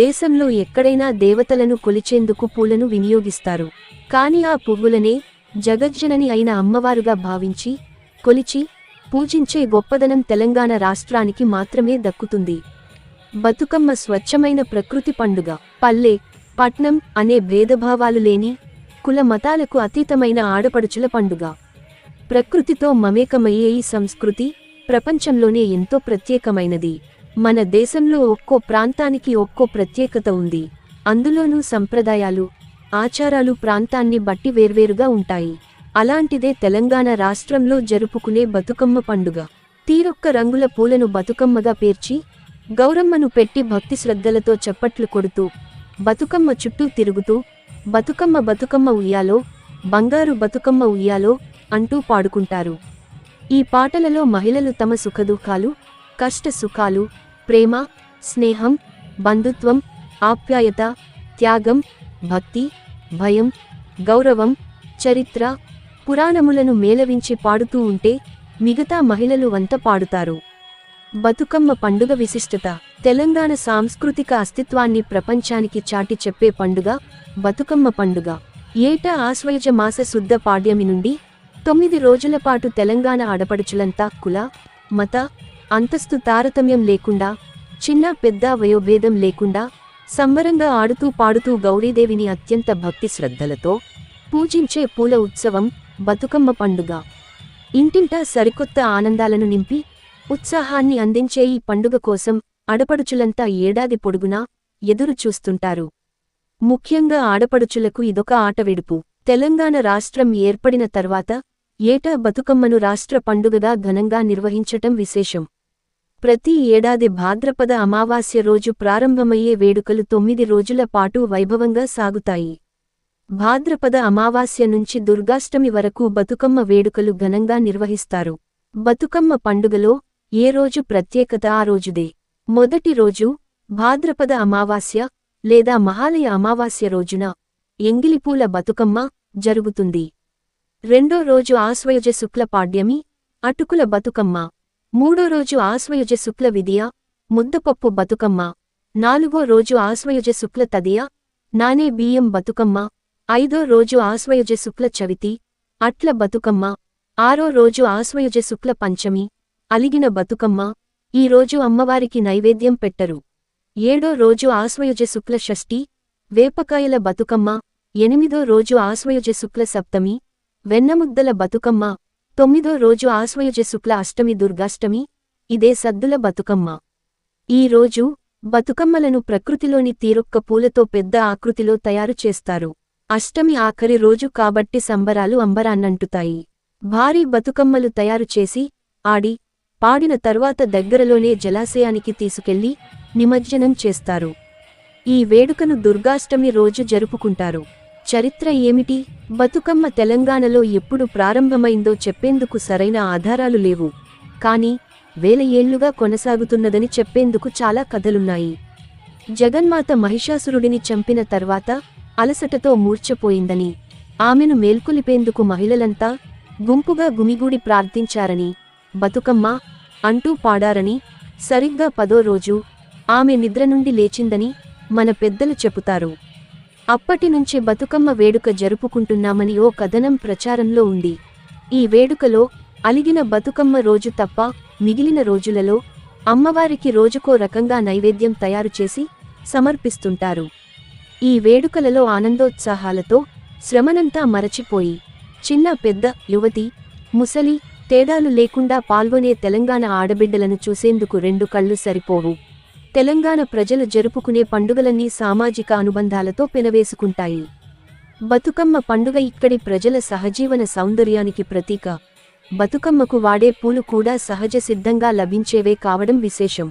దేశంలో ఎక్కడైనా దేవతలను కొలిచేందుకు పూలను వినియోగిస్తారు. కాని ఆ పువ్వులనే జగజ్జనని అయిన అమ్మవారుగా భావించి కొలిచి పూజించే గొప్పదనం తెలంగాణ రాష్ట్రానికి మాత్రమే దక్కుతుంది. బతుకమ్మ స్వచ్ఛమైన ప్రకృతి పండుగ. పల్లె పట్నం అనే భేదభావాలు లేని కుల మతాలకు అతీతమైన ఆడపడుచుల పండుగ. ప్రకృతితో మమేకమయ్యే ఈ సంస్కృతి ప్రపంచంలోనే ఎంతో ప్రత్యేకమైనది. మన దేశంలో ఒక్కో ప్రాంతానికి ఒక్కో ప్రత్యేకత ఉంది. అందులోనూ సంప్రదాయాలు ఆచారాలు ప్రాంతాన్ని బట్టి వేర్వేరుగా ఉంటాయి. అలాంటిదే తెలంగాణ రాష్ట్రంలో జరుపుకునే బతుకమ్మ పండుగ. తీరొక్క రంగుల పూలను బతుకమ్మగా పేర్చి గౌరమ్మను పెట్టి భక్తి శ్రద్ధలతో చప్పట్లు కొడుతూ బతుకమ్మ చుట్టూ తిరుగుతూ బతుకమ్మ బతుకమ్మ ఉయ్యాలో బంగారు బతుకమ్మ ఉయ్యాలో అంటూ పాడుకుంటారు. ఈ పాటలలో మహిళలు తమ సుఖదుఖాలు కష్ట సుఖాలు ప్రేమ స్నేహం బంధుత్వం ఆప్యాయత త్యాగం భక్తి భయం గౌరవం చరిత్ర పురాణములను మేలవించి పాడుతూ ఉంటే మిగతా మహిళలు వంత పాడుతారు. బతుకమ్మ పండుగ విశిష్టత. తెలంగాణ సాంస్కృతిక అస్తిత్వాన్ని ప్రపంచానికి చాటి చెప్పే పండుగ బతుకమ్మ పండుగ. ఏటా ఆశ్వయుజ మాస శుద్ధ పాడ్యమి నుండి తొమ్మిది రోజుల పాటు తెలంగాణ ఆడపడుచులంతా కుల మత అంతస్తు తారతమ్యం లేకుండా చిన్న పెద్ద వయోభేదం లేకుండా సంబరంగా ఆడుతూ పాడుతూ గౌరీదేవిని అత్యంత భక్తి శ్రద్ధలతో పూజించే పూల ఉత్సవం బతుకమ్మ పండుగ. ఇంటింటా సరికొత్త ఆనందాలను నింపి ఉత్సాహాన్ని అందించే ఈ పండుగ కోసం అడపడుచులంతా ఏడాది పొడుగునా ఎదురు చూస్తుంటారు. ముఖ్యంగా ఆడపడుచులకు ఇదొక ఆటవిడుపు తెలంగాణ రాష్ట్రం ఏర్పడిన తర్వాత ఏటా బతుకమ్మను రాష్ట్ర పండుగగా ఘనంగా నిర్వహించటం విశేషం. ప్రతి ఏడాది భాద్రపద అమావాస్య రోజు ప్రారంభమయ్యే వేడుకలు తొమ్మిది రోజుల పాటు వైభవంగా సాగుతాయి. భాద్రపద అమావాస్య నుంచి దుర్గాష్టమి వరకు బతుకమ్మ వేడుకలు ఘనంగా నిర్వహిస్తారు. బతుకమ్మ పండుగలో ఏ రోజు ప్రత్యేకత ఆ రోజుదే. మొదటి రోజు భాద్రపద అమావాస్య లేదా మహాలయ అమావాస్య రోజున ఎంగిలిపూల బతుకమ్మ జరుగుతుంది. రెండో రోజు ఆశ్వయుజ శుక్ల పాడ్యమి అటుకుల బతుకమ్మ. మూడో రోజు ఆశ్వయుజ శుక్ల విదియ ముద్దపప్పు బతుకమ్మ. నాలుగో రోజు ఆశ్వయుజ శుక్ల తదియ నానే బియ్యం బతుకమ్మ. ఐదో రోజు ఆశ్వయుజ శుక్ల చవితి అట్ల బతుకమ్మ. ఆరో రోజు ఆశ్వయుజ శుక్ల పంచమి అలిగిన బతుకమ్మ. ఈ రోజు అమ్మవారికి నైవేద్యం పెట్టరు. ఏడో రోజు ఆశ్వయుజ శుక్ల షష్ఠి వేపకాయల బతుకమ్మ. ఎనిమిదో రోజు ఆశ్వయుజ శుక్ల సప్తమి వెన్నముద్దల బతుకమ్మ. తొమ్మిదో రోజు ఆశ్వయుజ శుక్ల అష్టమి దుర్గాష్టమి. ఇదే సద్దుల బతుకమ్మ. ఈ రోజు బతుకమ్మలను ప్రకృతిలోని తీరొక్క పూలతో పెద్ద ఆకృతిలో తయారు చేస్తారు. అష్టమి ఆఖరి రోజు కాబట్టి సంబరాలు అంబరాన్నంటుతాయి. భారీ బతుకమ్మలు తయారు చేసి ఆడి పాడిన తర్వాత దగ్గరలోనే జలాశయానికి తీసుకెళ్ళి నిమజ్జనం చేస్తారు. ఈ వేడుకను దుర్గాష్టమి రోజు జరుపుకుంటారు. చరిత్ర ఏమిటి? బతుకమ్మ తెలంగాణలో ఎప్పుడు ప్రారంభమైందో చెప్పేందుకు సరైన ఆధారాలు లేవు. కానీ వేల ఏళ్ళుగా కొనసాగుతున్నదని చెప్పేందుకు చాలా కథలున్నాయి. జగన్మాత మహిషాసురుడిని చంపిన తర్వాత అలసటతో మూర్ఛపోయిందని ఆమెను మేల్కొలిపేందుకు మహిళలంతా గుంపుగా గుమిగూడి ప్రార్థించారని బతుకమ్మ అంటూ పాడారని సరిగ్గా పదో రోజు ఆమె నిద్ర నుండి లేచిందని మన పెద్దలు చెబుతారు. అప్పటినుంచి బతుకమ్మ వేడుక జరుపుకుంటున్నామని ఓ కథనం ప్రచారంలో ఉంది. ఈ వేడుకలో అలిగిన బతుకమ్మ రోజు తప్ప మిగిలిన రోజులలో అమ్మవారికి రోజుకో రకంగా నైవేద్యం తయారు చేసి సమర్పిస్తుంటారు. ఈ వేడుకలలో ఆనందోత్సాహాలతో శ్రమనంతా మరచిపోయి చిన్న పెద్ద యువతి ముసలి తేడాలు లేకుండా పాల్గొనే తెలంగాణ ఆడబిడ్డలను చూసేందుకు రెండు కళ్ళు సరిపోవు. తెలంగాణ ప్రజలు జరుపుకునే పండుగలన్నీ సామాజిక అనుబంధాలతో పెనవేసుకుంటాయి. బతుకమ్మ పండుగ ఇక్కడి ప్రజల సహజీవన సౌందర్యానికి ప్రతీక. బతుకమ్మకు వాడే పూలు కూడా సహజ సిద్ధంగా లభించేవే కావడం విశేషం.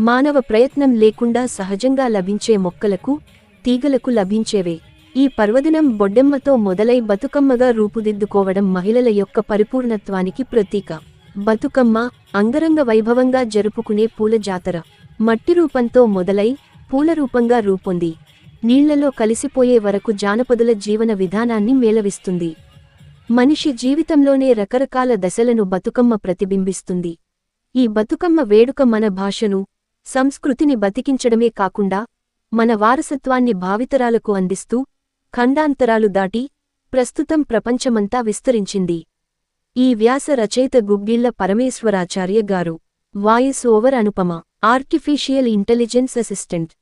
మానవ ప్రయత్నం లేకుండా సహజంగా లభించే మొక్కలకు తీగలకు లభించేవే. ఈ పర్వదినం బొడ్డెమ్మతో మొదలై బతుకమ్మగా రూపుదిద్దుకోవడం మహిళల యొక్క పరిపూర్ణత్వానికి ప్రతీక. బతుకమ్మ అంగరంగ వైభవంగా జరుపుకునే పూల జాతర. మట్టి రూపంతో మొదలై పూల రూపంగా రూపొంది. నీళ్ళలో కలిసిపోయే వరకు జానపదుల జీవన విధానాన్ని మేళవిస్తుంది. మనిషి జీవితంలోనే రకరకాల దశలను బతుకమ్మ ప్రతిబింబిస్తుంది. ఈ బతుకమ్మ వేడుక మన భాషను సంస్కృతిని బతికించడమే కాకుండా మన వారసత్వాన్ని భావితరాలకు అందిస్తూ ఖండాంతరాలు దాటి ప్రస్తుతం ప్రపంచమంతా విస్తరించింది. ఈ వ్యాస రచయిత Guggilla Parameswaracharya garu voice over Anupama. Artificial Intelligence Assistant.